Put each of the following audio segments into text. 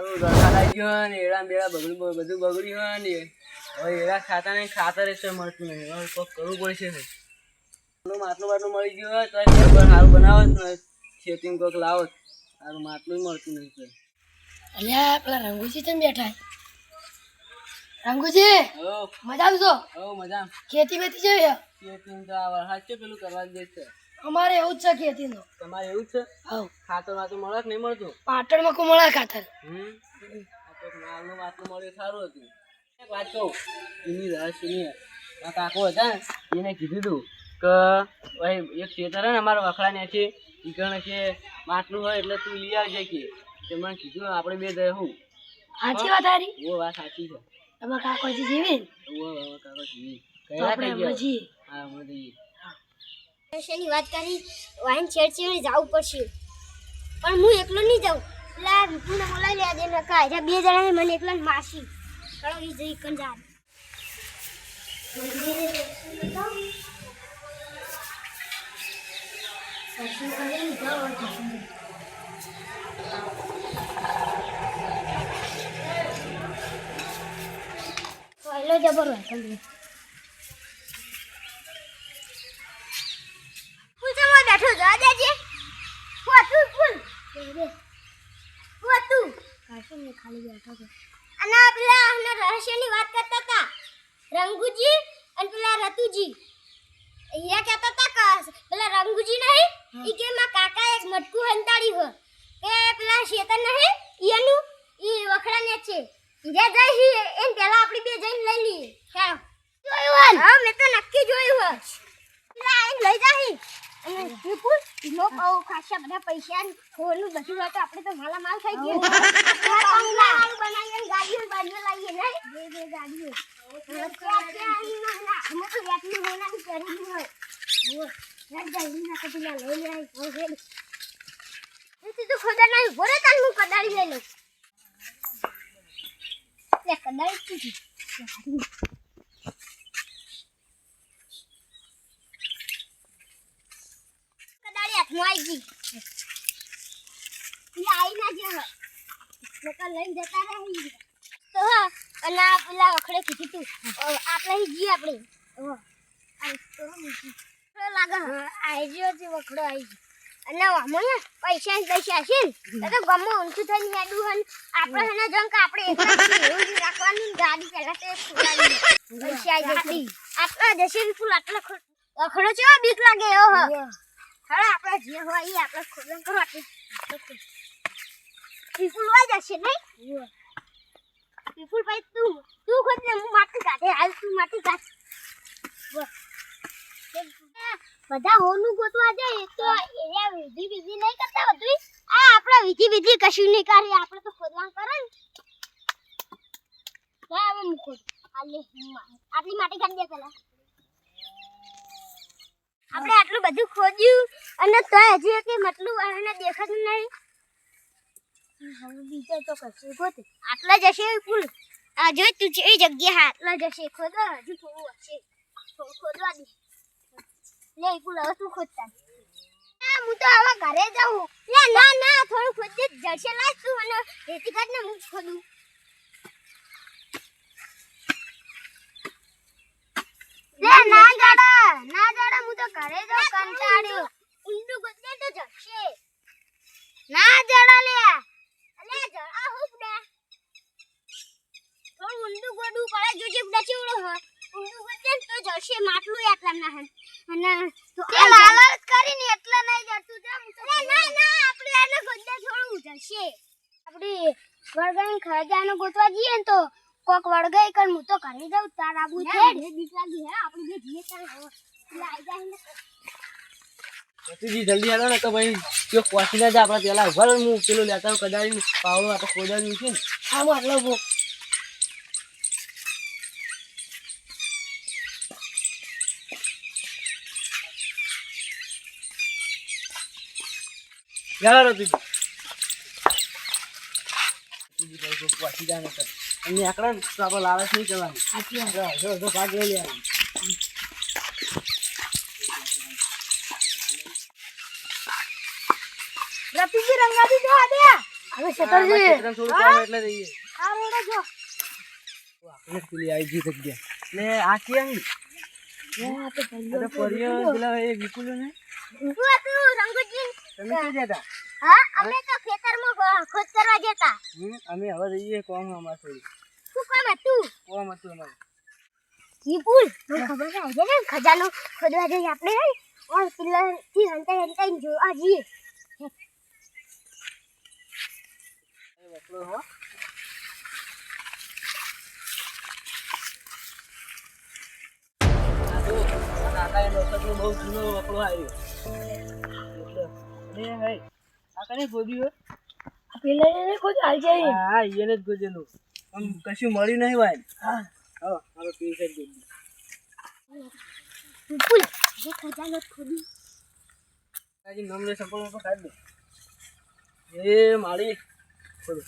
મારું વરસાદ આવી ગયો ને એડા બેડા બગડ્યું બધું બગડ્યું ને. હવે એડા ખાતા નહીં ખાતર એટલે મળતું નહીં હવે કોક કરવું પડશે આટલું માટલું બાટલું મળી ગયું હોય તો સારું બનાવો ને. ખેતીમાં કોક લાવો. સારું માટલું મળતું નહીં તો. અલ્યા પેલા રંગુજી તમે બેઠા. રંગુજી મજા આવશો હો મજા ખેતી બેતી છે? તો આ વરસાદ છે પેલું કરવા જ દે છે અમારે એવું જ છે ખેતીનું તમારે એવું જ છે? હા. ખાતર વાતર મળે કે નહીં મળતું? પાટણમાં કુમળા ખાતર? હમ? માલનું માટલું મળ્યું સારું હતું. એક વાત કહું એની રસ એની આ કાકો હતા એને કીધું હતું કે ભાઈ એક ખેતર ને અમારા વખડા છે ઈકણ છે માટલું હોય એટલે તું લઈ આવજે કે. તે મને કીધું આપણે બે હું. સાચી વાત હારી ઓ વાત સાચી છે. તમે કાકોજી જીવી ઓ કાકો જીવી. કયા આપણે થઈ ગયા? હા હમણાં જઈએ ની વાત કરી વાઈન છેડછેડી જવું પડશે. પણ હું એકલો નહીં જાઉં. એટલે આ વિપુને બોલાવી લે દે નકા એટલે બે જણાને મને એકલા માસી ચલો એ જઈ કંજાર. પહેલો જબર હોય કંજાર હું હતું કાશું ને ખાલી બેઠો છે? અને પેલા આના રહસ્યની વાત કરતા હતા રંગુજી અને પેલા રતુજી. અહીંયા કહેતા હતા કે પેલા રંગુજી નહીં ઈ કે માં કાકા એક મટકું હંતાડી હો? કે પેલા શેતન નહીં એનું ઈ વખડાને છે. ઈરે જઈ હી એમ પેલા આપણી બે જઈને લઈ લઈએ. જોયું હા મેં તો નક્કી જોયું હો. પેલા આઈને લઈ જાહી બધા પૈસા ને બધું હોય તો આપણે તો માલા માલ થઈ ગયો બનાવીએ ગાડીઓ બાજુ લાવીએ ને બે ગાડીઓ. અમે તો વ્યાજની હોનાની ખરીદી હોય ઓ રાત ગાડી ના તો લઈ લે આઈ તો ખોદા નહીં ભરે તાન હું કદાળી લઈ લઉં. કદાળી કીધી. ગઈ. એ આઈ ના જે નકર લઈને જતા રહી તો અને આ પેલા વખડે કીધું તું આપણે જઈએ આપણે. લાગે હા આઈ ગયો છે વખડો આવી અને ને પૈસા પૈસા છે ને. તો ગમો ઊંચું થઈને હેડું હન આપણે એને જંક આપણે એવું જ રાખવાનું ગાડી પહેલા તો એક પૈસા આટલા જશે ફૂલ આટલા ખો- વખડો છે બીક લાગે એવો હ. હવે આપણે જે હોય એ આપણે ખોદન કરો આટલે વિપુલ વાઈ જશે નહીં? વિપુલ ભાઈ તું તું ખોદ ને હું માટી કાઢે. હાલ તું માટી કાઢ. બધા હોનું ગોતવા જાય તો એરિયા વિધિ વિધિ નહીં કરતા બધું આ આપણે વિધિ વિધિ કશું નહીં આપણે તો ખોદવાનું કરે ને. હવે હું ખોદ આટલી માટી કાઢી દે પેલા. આપણે આટલું બધું ખોદ્યું અને તો હજી કે મતલું એને દેખાતું નહીં. હવે બીજા તો કશું ગોતે આટલા જશે ફૂલ. હજુ તું એ જગ્યા આટલા જશે ખોદો હજુ થોડું હશે. થોડું ખોદવા દે. લે ફૂલ હવે તું ખોદતા. હું તો હવે ઘરે જાઉં. ના ના થોડું ખોદ જશે લાજ તું અને રેતી કાઢ ને હું ખોદું. લે ના જાડા ના જાડા હું તો ઘરે જાઉં કંટાળ્યો. ઊંડું ગોતે તો જશે. ના જડા લે અલે જડા હું ઊંડું ગોડું પડે જોજે બધા ચેવડો ગોતે ને તો જશે માટલું એટલા ના હન અને તો લાલચ કરીને એટલા નહીં જડતું જા હું તો ના ના આપણે આને ગોતે થોડું જશે. આપણે વળગાઈ ખજાનો ગોતવા જઈએ ને તો કોક વળગાઈ કર હું તો ઘરે જાઉં તાર આબુ છે બીક લાગી હે આપણે જે જીએ તાર લાઈ જાય ને. જી જલ્દી આવો ને તો ભાઈ જો કોસી ના જાય આપણે પેલા ઊભા હું પેલું લેતા કદાળી પાવડો તો ખોદાડ્યું છે હું આટલો ઊભો. ચાલો રતુજી રતુજી ભાઈ પહોંચી જાય ને તો એકડા ને તો આપણે લાલચ નહીં કરવાની સાચી વાત. જો, જો, ભાગ લઈ લેવાનો. રતુજી રંગાજી જો દે. હવે શેતર હા, જઈએ ખેતરમાં થોડું કામ એટલે જઈએ આ રોડે જો. આપણે પેલી આવી ગઈ જગ્યા. ને આ કેમ? આ તો ભાઈઓ આ તો પરિયો પેલા એ વિપુલો ને શું હતું રંગુજી. તમે શું જતા હા અમે તો ખેતરમાં ખોદ કરવા જતા. અમે હવે જઈએ કોમ અમાર થોડી શું કામ હતું? કોમ હતું અમારે. કીપુલ મને ખબર છે આજે ને ખજાનો ખોદવા જઈએ આપણે. ઓર પિલ્લરથી હંતા હંતા જોવા જઈએ. હો. કાકા એ બહુ જૂનો આવ્યો. એટલે હે. આ કને ગોદ્યું પેલા એને કોઈ હાલ જાય. હા એને જ ગોજેલું આમ કશું મળ્યું નહીં ભાઈ હા. હા હવે પી જ ગોદ્યું વિપુલ જે ખજાનો ખોદી. કાજી નમરે સંપલ ઉપર કાઢ દે. એ થોડું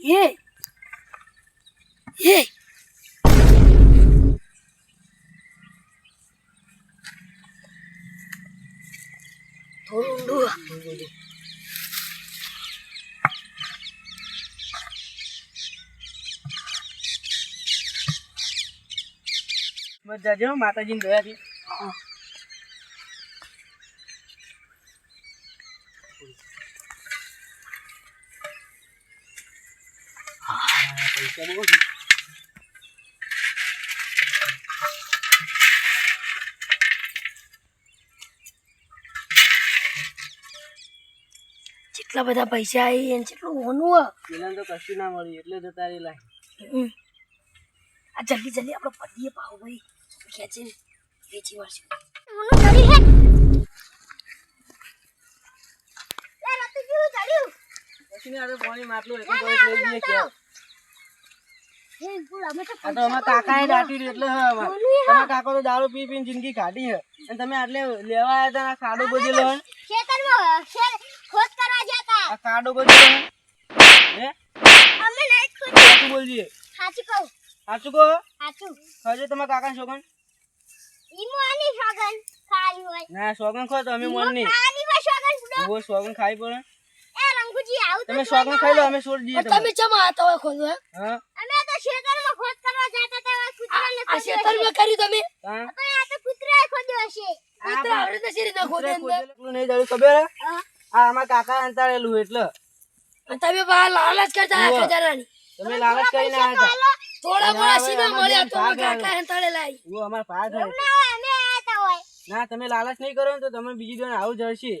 એ એ થોડું ઊંડું બસ જાજો માતાજીને દયાથી પૈસા બહુ છે. જેટલા બધા પૈસા આવી એને જેટલું ઓનું પેલા તો કશું ના મળ્યું એટલે તો તારી લાય હમ. આ જલ્દી જલ્દી આપણે પડીએ પાવ ભાઈ ખેંચે વેચી વાળશે મોનું ચડી હે લે રતું જેવું ચડ્યું પછી ને આ તો પાણી માટલું એટલે તો લઈ જઈએ ક્યાં હે વિપુલ અમે તો આ તો અમારા કાકાએ દાટી રહ્યું એટલે હા અમારે તમારા કાકો તો દારૂ પી પીને જિંદગી કાઢી અને તમે આટલે લેવા આવ્યા હતા ખાડો બધેલો હે ખોદ કરવા જતા આ ખાડો બધેલો હે હે અમે નહીં ખોદી સાચું બોલજે સાચું કહું સાચું કહો સાચું ખાજો તમારા આની સોગન? ખાઈ હોય. ના શોગન ખો તો અમે મોન નહીં ખાલી માં સોગન ખાઈ પડે. એ રંગુજી આવ તમે શોગન ખાઈ લો અમે છોડી દઈએ તમે તમે ચમ આતા હોય ખોલો હે? અમે તો ખેતરમાં ખોદ કરવા જતા હતા હવે કૂતરાને આ શેતરમાં કરી તમે? હા? તો આ તો કૂતરાએ ખોદ્યો હશે. કૂતરા આવડે તો શેરી ના ખોદે અંદર? નહીં દારૂ ખબર હા. આ અમાર કાકા અંતાળેલું એટલે. અને તમે બા લાલચ કરતા. હતા તમે લાલચ કરીને આવ્યા હતા. થોડા મોડા સીના મળ્યા તો કાકા હેંતાળે લાઈ. ઓ અમાર પાસ હોય અમે આયા હોય. ના તમે લાલચ નહીં કરો ને તો તમે બીજી દોને આવું જશે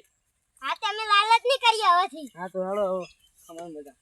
હા તમે લાલચ નહીં કરી હવેથી. હા તો હાલો અમાર અમારે મજા